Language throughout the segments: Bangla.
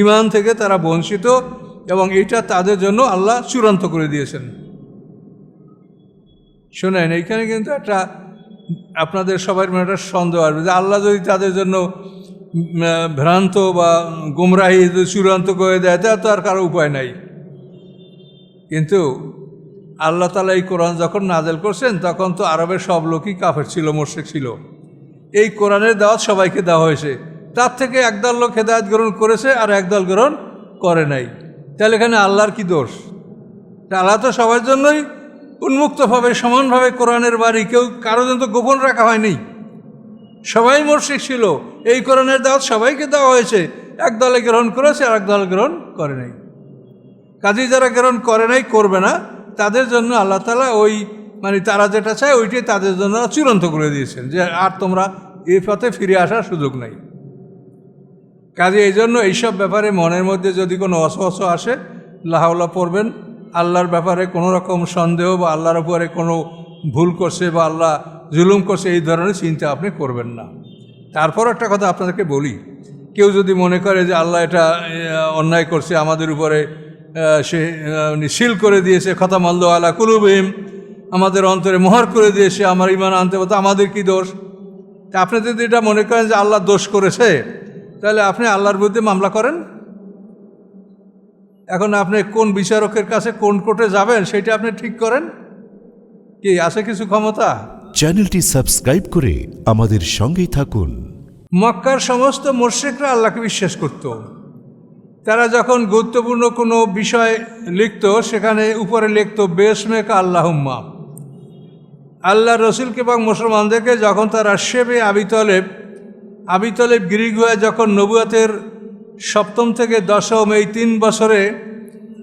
ইমান থেকে তারা বঞ্চিত এবং এটা তাদের জন্য আল্লাহ চূড়ান্ত করে দিয়েছেন। শোনেন, এইখানে কিন্তু একটা আপনাদের সবার মনে একটা সন্দেহ আসবে যে আল্লাহ যদি তাদের জন্য ভ্রান্ত বা গুমরাহি চূড়ান্ত করে দেয়, তা তো আর কারও উপায় নাই। কিন্তু আল্লাহ তালা এই কোরআন যখন নাজেল করছেন, তখন তো আরবের সব লোকই কাফের ছিল, মোর্শেক ছিল। এই কোরআনের দাওয়াত সবাইকে দেওয়া হয়েছে। তার থেকে একদল লোক হেদায়ত গ্রহণ করেছে আর একদল গ্রহণ করে নাই। তাহলে এখানে আল্লাহর কি দোষ? আল্লাহ তো সবার জন্যই উন্মুক্তভাবে, সমানভাবে কোরআনের বাড়ি, কেউ কারও জন্য তো গোপন রাখা হয়নি। সবাই মোর্শেক ছিল। এই কোরআনের দাওয়াত সবাইকে দেওয়া হয়েছে। এক দলে গ্রহণ করেছে আর এক দল গ্রহণ করে নাই। কাজেই যারা গ্রহণ করে নাই, করবে না, তাদের জন্য আল্লাহ তালা ওই মানে তারা যেটা চায়, ওইটাই তাদের জন্য চূড়ান্ত করে দিয়েছেন যে আর তোমরা এই পথে ফিরে আসার সুযোগ নাই। কাজে এই জন্য এইসব ব্যাপারে মনের মধ্যে যদি কোনো অসহস আসে লাহাউলা পড়বেন। আল্লাহর ব্যাপারে কোনো রকম সন্দেহ বা আল্লাহর উপরে কোনো ভুল করছে বা আল্লাহ জুলুম করছে, এই ধরনের চিন্তা আপনি করবেন না। তারপর একটা কথা আপনাদেরকে বলি। কেউ যদি মনে করে যে আল্লাহ এটা অন্যায় করছে, আমাদের উপরে সে সিল করে দিয়েছে কথা মাল্ল আলা কুলুবিম আমাদের অন্তরে মোহর করে দিয়েছে, আমার ইমান আনতে হতো আমাদের কি দোষ? তা আপনি যদি এটা মনে করেন যে আল্লাহ দোষ করেছে তাহলে আপনি আল্লাহর বিরুদ্ধে মামলা করেন? এখন আপনি কোন বিচারকের কাছে কোন কোর্টে যাবেন সেটা আপনি ঠিক করেন? কি আছে কিছু ক্ষমতা? চ্যানেলটি সাবস্ক্রাইব করে আমাদের সঙ্গেই থাকুন। মক্কার সমস্ত মোর্শেকরা আল্লাহকে বিশ্বাস করত। তারা যখন গুরুত্বপূর্ণ কোনো বিষয় লিখত সেখানে উপরে লিখত বেশমেক আল্লাহম্মা। আল্লাহ রসুলকে এবং মুসলমানদেরকে যখন তারা শেবে আবিতলেব গিরিগুয়ায় যখন নবুয়াতের সপ্তম থেকে দশম এই তিন বছরে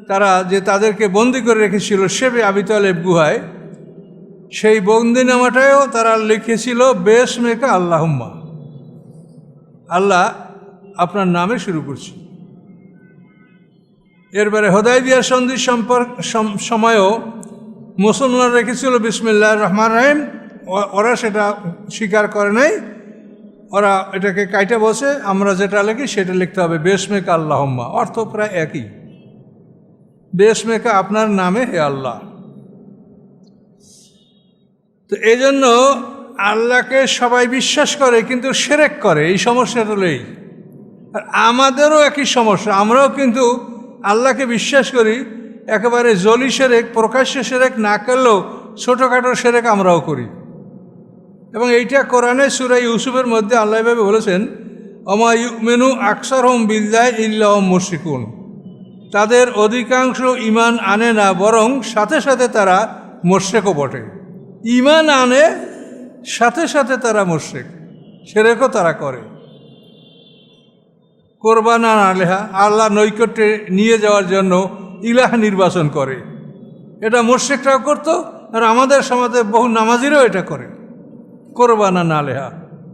তারা যে তাদেরকে বন্দি করে রেখেছিল শেবে আবিতলেব গুহায়, সেই বন্দিনামাটাও তারা লিখেছিল বেশমেকা আল্লাহম্মা। আল্লাহ আপনার নামে শুরু করছি। এরপরে হোদাইবিয়া সন্ধি সম্পর্ক, সম- সময়ও মুসলমান রেখেছিল বিসমিল্লাহ রহমান রাহিম। ওরা সেটা স্বীকার করে নাই। ওরা এটাকে কাইটে বসে, আমরা যেটা লিখি সেটা লিখতে হবে বেশমেকা আল্লাহম্মা অর্থ প্রায় একই। বেশমেকা আপনার নামে হে আল্লাহ তো এই জন্য আল্লাহকে সবাই বিশ্বাস করে, কিন্তু সেরেক করে, এই সমস্যাটা হলেই আর আমাদেরও একই সমস্যা, আমরাও কিন্তু আল্লাহকে বিশ্বাস করি, একেবারে জলি সেরেক, প্রকাশ্য সেরেক না করলেও ছোটোখাটো সেরেক আমরাও করি। এবং এইটা কোরআনে সুরাই ইউসুফের মধ্যে আল্লাহ ভাবে বলেছেন অমায়ুমেনু আকসার হোম বিল্লায় ইল্লাহ মুশিকুন তাদের অধিকাংশ ইমান আনে না, বরং সাথে সাথে তারা মোর্শেকও বটে। ইমান আনে, সাথে সাথে তারা মোর্শেক সেরেকও তারা করে। কোরবান আলেহা, আল্লাহ নৈকট্যে নিয়ে যাওয়ার জন্য ইলাহ নির্বাচন করে। এটা মোর্শেকটাও করতো, আর আমাদের সমাজে বহু নামাজিরও এটা করে। কোরবানা না লেহা।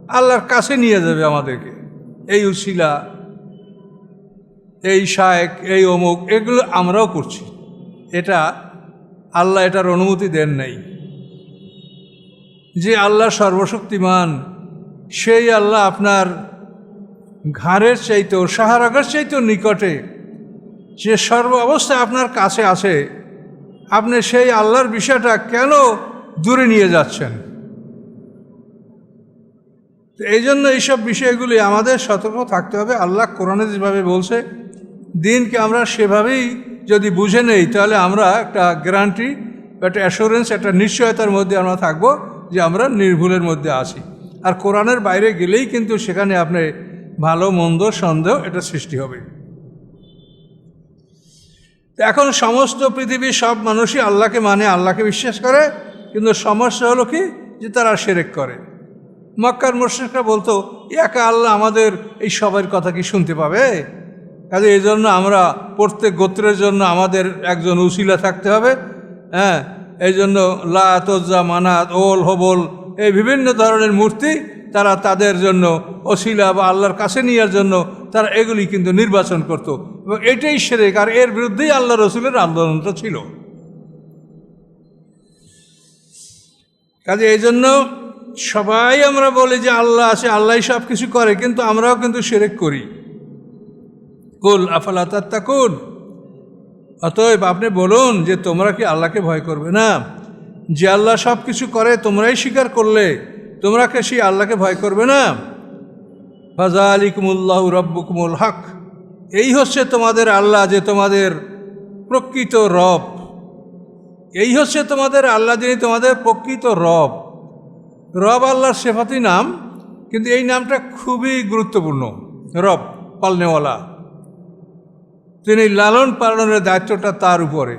আল্লাহর কাছে নিয়ে যাবে আমাদেরকে। এই উশিলা এই শায়েক, এই অমুক, এগুলো আমরাও করছি। এটা আল্লাহ এটার অনুমতি দেন নাই। যে আল্লাহ সর্বশক্তিমান, সেই আল্লাহ আপনার ঘাড়ের চাইতেও, সাহারাগের চাইতেও নিকটে যে সর্ব অবস্থায় আপনার কাছে আছে, আপনি সেই আল্লাহর বিষয়টা কেন দূরে নিয়ে যাচ্ছেন? এই জন্য এইসব বিষয়গুলি আমাদের সতর্ক থাকতে হবে। আল্লাহ কোরআনে যেভাবে বলছে, দিনকে আমরা সেভাবেই যদি বুঝে নেই, তাহলে আমরা একটা গ্যারান্টি একটা অ্যাসুরেন্স একটা নিশ্চয়তার মধ্যে আমরা থাকব যে আমরা নির্ভুলের মধ্যে আছি। আর কোরআনের বাইরে গেলেই কিন্তু সেখানে আপনি ভালো, মন্দ, সন্দেহ, এটা সৃষ্টি হবে। এখন সমস্ত পৃথিবীর সব মানুষই আল্লাহকে মানে আল্লাহকে বিশ্বাস করে। কিন্তু সমস্যা হলো কি? যে তারা সেরেক করে। মক্কার মুর্শিকরা বলতো, একা আল্লাহ আমাদের এই সবার কথা কি শুনতে পাবে? কাজে এই জন্য আমরা প্রত্যেক গোত্রের জন্য আমাদের একজন উশিলা থাকতে হবে হ্যাঁ? এই জন্য লা তোজা মানাত, ওল, হবল, এই বিভিন্ন ধরনের মূর্তি তারা তাদের জন্য অশিলা বা আল্লাহর কাছে নেওয়ার জন্য তারা এগুলি কিন্তু নির্বাচন করত। এবং এটাই সেরেক, আর এর বিরুদ্ধেই আল্লাহ রসুলের আন্দোলনটা ছিল। কাজে এই জন্য সবাই আমরা বলি যে আল্লাহ আছে আল্লাহ সব কিছু করে, কিন্তু আমরাও কিন্তু সেরেক করি। কুল, আফালা তাত্তাকুন? অতএব আপনি বলুন যে তোমরা কি আল্লাহকে ভয় করবে? না। যে আল্লাহ সব কিছু করে, তোমরাই স্বীকার করলে, তোমরা কে সেই আল্লাহকে ভয় করবে? না। ফাজা আলিকুমুল্লাহ রব্বুকুমুল হক। এই হচ্ছে তোমাদের আল্লাহ যে তোমাদের প্রকৃত রব। এই হচ্ছে তোমাদের আল্লাহ যিনি তোমাদের প্রকৃত রব। রব আল্লাহর সেফাতি নাম, কিন্তু এই নামটা খুবই গুরুত্বপূর্ণ। রব, পালনেওয়ালা। তিনি লালন পালনের দায়িত্বটা তার উপরে।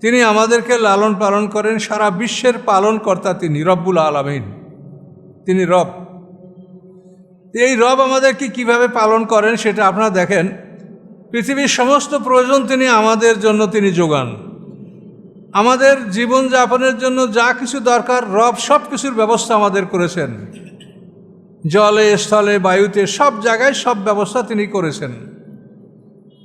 তিনি আমাদেরকে লালন পালন করেন, সারা বিশ্বের পালনকর্তা তিনি, রব্বুল আলমিন। তিনি রব। এই রব আমাদেরকে কীভাবে পালন করেন সেটা আপনারা দেখেন। পৃথিবীর সমস্ত প্রয়োজন তিনি আমাদের জন্য তিনি যোগান। আমাদের জীবনযাপনের জন্য যা কিছু দরকার, রব সব কিছুর ব্যবস্থা আমাদের করেছেন। জলে, স্থলে, বায়ুতে সব জায়গায় সব ব্যবস্থা তিনি করেছেন।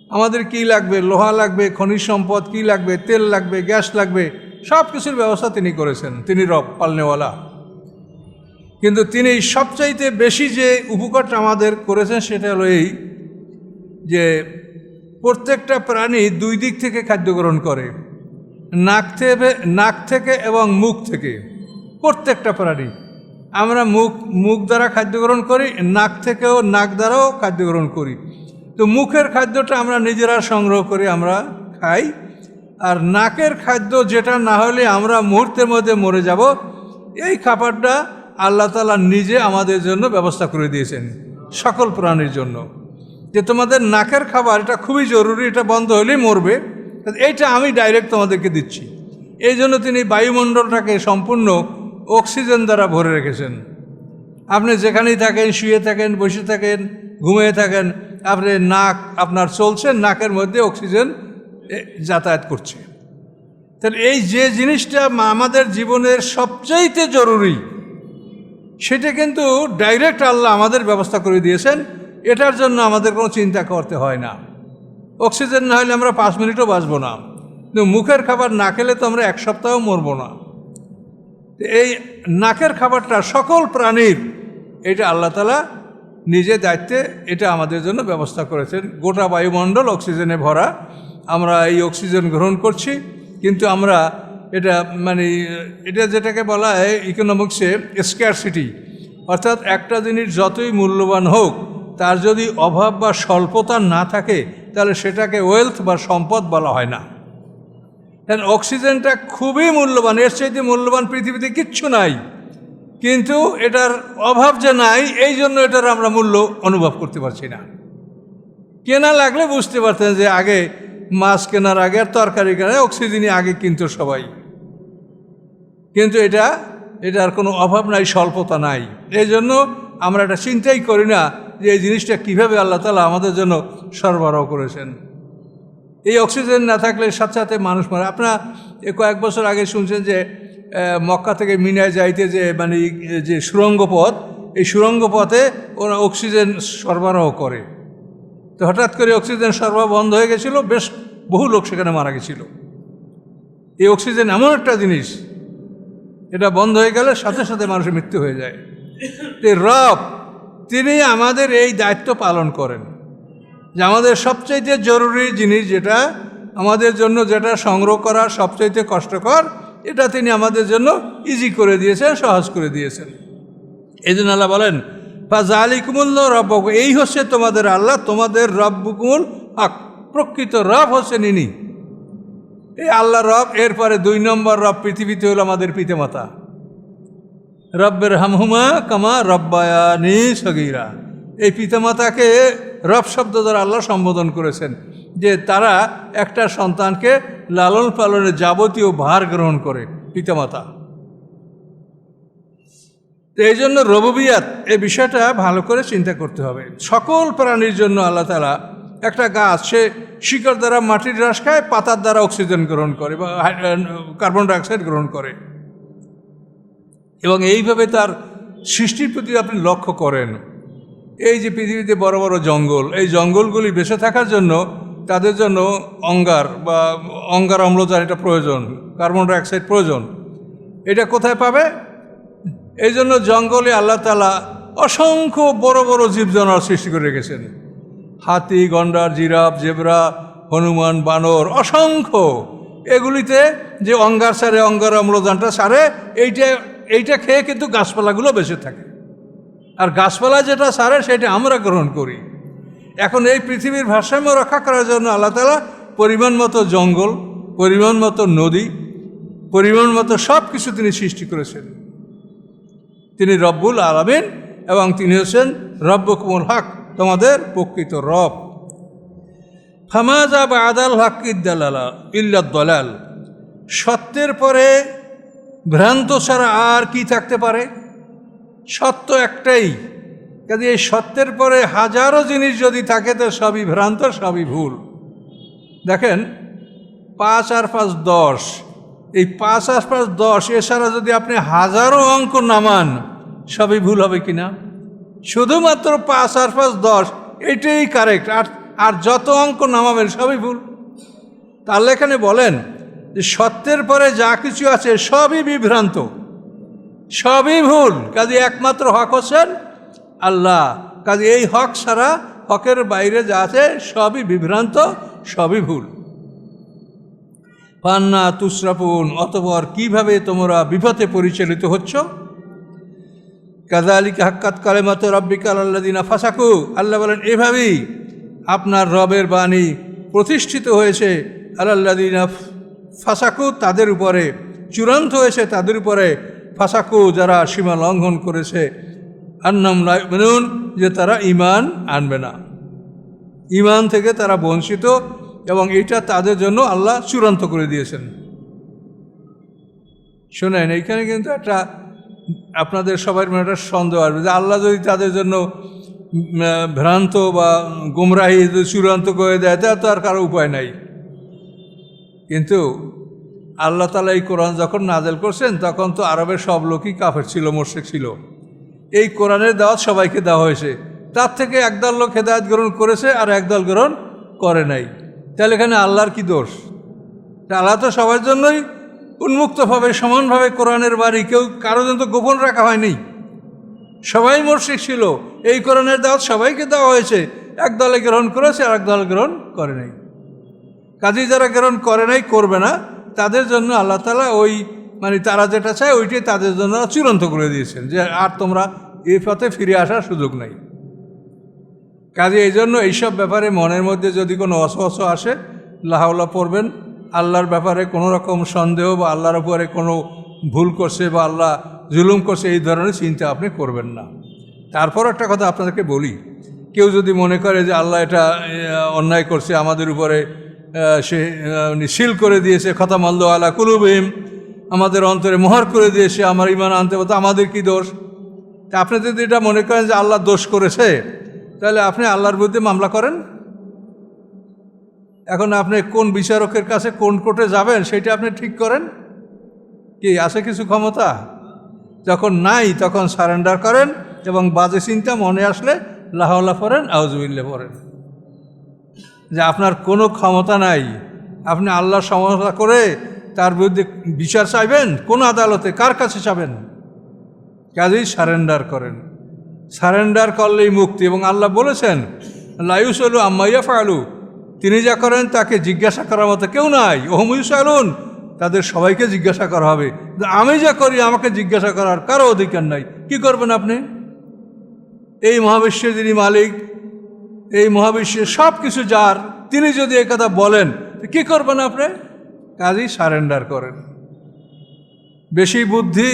আমাদের কি লাগবে? লোহা লাগবে, খনিজ সম্পদ কি লাগবে? তেল লাগবে, গ্যাস লাগবে, সব কিছুর ব্যবস্থা তিনি করেছেন। তিনি রব, পালনেওয়ালা। কিন্তু তিনি সবচাইতে বেশি যে উপকারটা আমাদের করেছেন সেটা হলো এই যে প্রত্যেকটা প্রাণী দুই দিক থেকে খাদ্য গ্রহণ করে। নাক থেকে নাক থেকে এবং মুখ থেকে। প্রত্যেকটা প্রাণী। আমরা মুখ মুখ দ্বারা খাদ্য গ্রহণ করি, নাক থেকেও নাক দ্বারাও খাদ্য গ্রহণ করি। তো মুখের খাদ্যটা আমরা নিজেরা সংগ্রহ করে, আমরা খাই। আর নাকের খাদ্য যেটা না হলে আমরা মুহূর্তের মধ্যে মরে যাব, এই খাবারটা আল্লাহ তালা নিজে আমাদের জন্য ব্যবস্থা করে দিয়েছেন, সকল প্রাণীর জন্য। যে তোমাদের নাকের খাবার, এটা খুবই জরুরি, এটা বন্ধ হলেই মরবে। এইটা আমি ডাইরেক্ট তোমাদেরকে দিচ্ছি। এই জন্য তিনি বায়ুমণ্ডলটাকে সম্পূর্ণ অক্সিজেন দ্বারা ভরে রেখেছেন। আপনি যেখানেই থাকেন, শুয়ে থাকেন, বসে থাকেন, ঘুমিয়ে থাকেন, আপনি নাক, আপনার চলছে, নাকের মধ্যে অক্সিজেন যাতায়াত করছে। তাহলে এই যে জিনিসটা আমাদের জীবনের সবচাইতে জরুরি, সেটা কিন্তু ডাইরেক্ট আল্লাহ আমাদের ব্যবস্থা করে দিয়েছেন। এটার জন্য আমাদের কোনো চিন্তা করতে হয় না। অক্সিজেন না হলে আমরা পাঁচ মিনিটও বাঁচবো না। কিন্তু মুখের খাবার না খেলে তো আমরা এক সপ্তাহও মরবো না। এই নাকের খাবারটা সকল প্রাণীর, এটা আল্লাহ তালা নিজে দায়িত্বে এটা আমাদের জন্য ব্যবস্থা করেছেন। গোটা বায়ুমণ্ডল অক্সিজেনে ভরা। আমরা এই অক্সিজেন গ্রহণ করছি। কিন্তু আমরা এটা মানে এটা যেটাকে বলা হয় ইকোনমিক্সে স্ক্যারসিটি অর্থাৎ একটা জিনিস যতই মূল্যবান হোক তার যদি অভাব বা স্বল্পতা না থাকে, তাহলে সেটাকে ওয়েলথ বা সম্পদ বলা হয় না। কারণ অক্সিজেনটা খুবই মূল্যবান, এর চাইতে মূল্যবান পৃথিবীতে কিচ্ছু নাই। কিন্তু এটার অভাব যে নাই, এই জন্য এটার আমরা মূল্য অনুভব করতে পারছি না। কেনা লাগলে বুঝতে পারতেন যে আগে মাছ কেনার আগে আর তরকারি কেনার অক্সিজেনই আগে কিনতো সবাই। কিন্তু এটা, এটার কোনো অভাব নাই, স্বল্পতা নাই। এই জন্য আমরা এটা চিন্তাই করি না যে এই জিনিসটা কীভাবে আল্লাহ তালা আমাদের জন্য সরবরাহ করেছেন। এই অক্সিজেন না থাকলে সাথে সাথে মানুষ মারে। আপনার কয়েক বছর আগে শুনছেন যে মক্কা থেকে মিনায় যাইতে যে মানে যে সুরঙ্গ পথ, এই সুরঙ্গ পথে ওরা অক্সিজেন সরবরাহ করে। তো হঠাৎ করে অক্সিজেন সরবরাহ বন্ধ হয়ে গেছিল, বেশ বহু লোক সেখানে মারা গেছিল। এই অক্সিজেন এমন একটা জিনিস, এটা বন্ধ হয়ে গেলে সাথে সাথে মানুষের মৃত্যু হয়ে যায়। রব তিনি আমাদের এই দায়িত্ব পালন করেন যে আমাদের সবচাইতে জরুরি জিনিস যেটা, আমাদের জন্য যেটা সংগ্রহ করা সবচাইতে কষ্টকর, এটা তিনি আমাদের জন্য ইজি করে দিয়েছেন, সহজ করে দিয়েছেন। এই জন্য আল্লাহ বলেন ফাজা আলিকুমুল্ল রব এই হচ্ছে তোমাদের আল্লাহ, তোমাদের রব্বুকুমুল হক, প্রকৃত রব হচ্ছেন ইনি। এই আল্লাহ রব, এরপরে দুই নম্বর রব পৃথিবীতে হলো আমাদের পিতামাতা। রব্বের হামহুমা কামা রব্বায়ানি সগিরা। এই পিতামাতাকে রব শব্দ দ্বারা আল্লাহ সম্বোধন করেছেন যে তারা একটা সন্তানকে লালন পালনের যাবতীয় ভার গ্রহণ করে, পিতামাতা। এই জন্য রববিয়াত, এই বিষয়টা ভালো করে চিন্তা করতে হবে। সকল প্রাণীর জন্য আল্লাহ তালা একটা গাছ, সে শিকড় দ্বারা মাটির হ্রাস খায়, পাতার দ্বারা অক্সিজেন গ্রহণ করে বা কার্বন ডাইঅক্সাইড গ্রহণ করে। এবং এইভাবে তার সৃষ্টির প্রতি আপনি লক্ষ্য করেন। এই যে পৃথিবীতে বড় বড় জঙ্গল, এই জঙ্গলগুলি বেঁচে থাকার জন্য তাদের জন্য অঙ্গার বা অঙ্গার অম্লজান এটা প্রয়োজন, কার্বন ডাইঅক্সাইড প্রয়োজন। এটা কোথায় পাবে? এই জন্য জঙ্গলে আল্লাহ তালা অসংখ্য বড় বড় জীবজনার সৃষ্টি করে রেখেছেন। হাতি, গন্ডার, জিরাফ, জেবরা, হনুমান, বানর, অসংখ্য। এগুলিতে যে অঙ্গার সারে অঙ্গার অম্লজানটা সারে, এইটা এইটা খেয়ে কিন্তু গাছপালাগুলো বেঁচে থাকে। আর গাছপালা যেটা সারে, সেটা আমরা গ্রহণ করি। এখন এই পৃথিবীর ভারসাম্য রক্ষা করার জন্য আল্লাহ তালা পরিমাণ মতো জঙ্গল, পরিমাণ মতো নদী, পরিমাণ মতো সব কিছু তিনি সৃষ্টি করেছেন। তিনি রব্বুল আলমিন এবং তিনি হচ্ছেন রব্ব কুমল হক, তোমাদের প্রকৃত রব। ফামাজা বা আদাল হক ইল্লাদ দলাল। সত্যের পরে ভ্রান্ত ছাড়া আর কি থাকতে পারে? সত্য একটাই, কাজে এই সত্যের পরে হাজারো জিনিস যদি থাকে, তো সবই ভ্রান্ত, সবই ভুল। দেখেন, পাঁচ আর পাঁচ দশ। এই পাঁচ আর পাঁচ দশ, এছাড়া যদি আপনি হাজারো অঙ্ক নামান, সবই ভুল হবে কি না? শুধুমাত্র পাঁচ আর পাঁচ দশ এইটাই কারেক্ট আর আর যত অঙ্ক নামাবেন, সবই ভুল। তাহলে এখানে বলেন সত্যের পরে যা কিছু আছে সবই বিভ্রান্ত, সবই ভুল। কাজে একমাত্র হক হচ্ছেন আল্লাহ। কাজে এই হক ছাড়া হকের বাইরে যা আছে সবই বিভ্রান্ত, সবই ভুল। পান্না তুসরাপুন অতপর কীভাবে তোমরা বিপথে পরিচালিত হচ্ছ? কাদালিকা হাক্কাত কালেমাত রব্বিকাল আল্লাদিনা ফাসাকু। আল্লাহ বলেন, এভাবেই আপনার রবের বাণী প্রতিষ্ঠিত হয়েছে। আল্লাদিনা ফাসাকু তাদের উপরে, চূড়ান্ত হয়েছে তাদের উপরে ফাসাকু যারা সীমা লঙ্ঘন করেছে। আন্নাম মেনুন যে তারা ইমান আনবে না। ইমান থেকে তারা বঞ্চিত এবং এটা তাদের জন্য আল্লাহ চূড়ান্ত করে দিয়েছেন। শোনেন, এইখানে কিন্তু একটা আপনাদের সবার মনে একটা সন্দেহ আসবে যে আল্লাহ যদি তাদের জন্য ভ্রান্ত বা গুমরাহি চূড়ান্ত করে দেয়, তা তো আর কারও উপায় নাই। কিন্তু আল্লাহ তালা এই কোরআন যখন নাজেল করছেন, তখন তো আরবের সব লোকই কাফের ছিল মোর্শেক ছিল। এই কোরআনের দাওয়াত সবাইকে দেওয়া হয়েছে। তার থেকে একদল লোক হেদায়ত গ্রহণ করেছে আর একদল গ্রহণ করে নাই। তাহলে এখানে আল্লাহর কি দোষ? আল্লাহ তো সবার জন্যই উন্মুক্তভাবে, সমানভাবে কোরআনের বাড়ি, কেউ কারও জন্য তো গোপন রাখা হয়নি। সবাই মোর্শিক ছিল। এই কোরআনের দাওয়াত সবাইকে দেওয়া হয়েছে। এক দলে গ্রহণ করেছে আর এক দল গ্রহণ করে নাই। কাজেই যারা গ্রহণ করে নাই, করবে না। তাদের জন্য আল্লাহ তালা ওই মানে তারা যেটা চায় ওইটাই তাদের জন্য চূড়ান্ত করে দিয়েছেন যে আর তোমরা এই পথে ফিরে আসার সুযোগ নাই। কাজে এই জন্য এইসব ব্যাপারে মনের মধ্যে যদি কোনো অসহস আসে লাহাউলা পড়বেন। আল্লাহর ব্যাপারে কোনো রকম সন্দেহ বা আল্লাহর উপরে কোনো ভুল করছে বা আল্লাহ জুলুম করছে, এই ধরনের চিন্তা আপনি করবেন না। তারপর একটা কথা আপনাদেরকে বলি। কেউ যদি মনে করে যে আল্লাহ এটা অন্যায় করছে আমাদের উপরে সে সিল করে দিয়েছে কথা মাল্ল আলা কুলুবিম আমাদের অন্তরে মোহর করে দিয়েছে, আমার ইমান আনতে হতো আমাদের কি দোষ? তা আপনি যদি এটা মনে করেন যে আল্লাহ দোষ করেছে, তাহলে আপনি আল্লাহর বিরুদ্ধে মামলা করেন? এখন আপনি কোন বিচারকের কাছে কোন কোর্টে যাবেন, সেটা আপনি ঠিক করেন? কি, আছে কিছু ক্ষমতা? যখন নাই, তখন সারেন্ডার করেন এবং বাজে চিন্তা মনে আসলে লাহাল্লাহ পড়েন আউজবিল্লে পড়েন। যে আপনার কোনো ক্ষমতা নাই। আপনি আল্লাহর সমালোচনা করে তার বিরুদ্ধে বিচার চাইবেন? কোন আদালতে? কার কাছে চাবেন? কাজেই সারেন্ডার করেন। সারেন্ডার করলেই মুক্তি এবং আল্লাহ বলেছেন লাইউস আলু আম্মাইয়া ফালু তিনি যা করেন তাকে জিজ্ঞাসা করার মতো কেউ নাই। ওহমুস আলুন তাদের সবাইকে জিজ্ঞাসা করা হবে। আমি যা করি, আমাকে জিজ্ঞাসা করার কারও অধিকার নাই। কি করবেন আপনি? এই মহাবিশ্বের যিনি মালিক এই মহাবিশ্বের সব কিছু যার, তিনি যদি কথা বলেন কি কী করবেন আপনি? কাজই সারেন্ডার করেন। বেশি বুদ্ধি,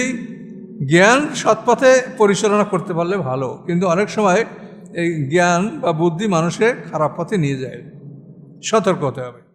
জ্ঞান সৎপথে পরিচালনা করতে পারলে ভালো, কিন্তু অনেক সময় এই জ্ঞান বা বুদ্ধি মানুষকে খারাপ পথে নিয়ে যায়। সতর্ক হতে হবে।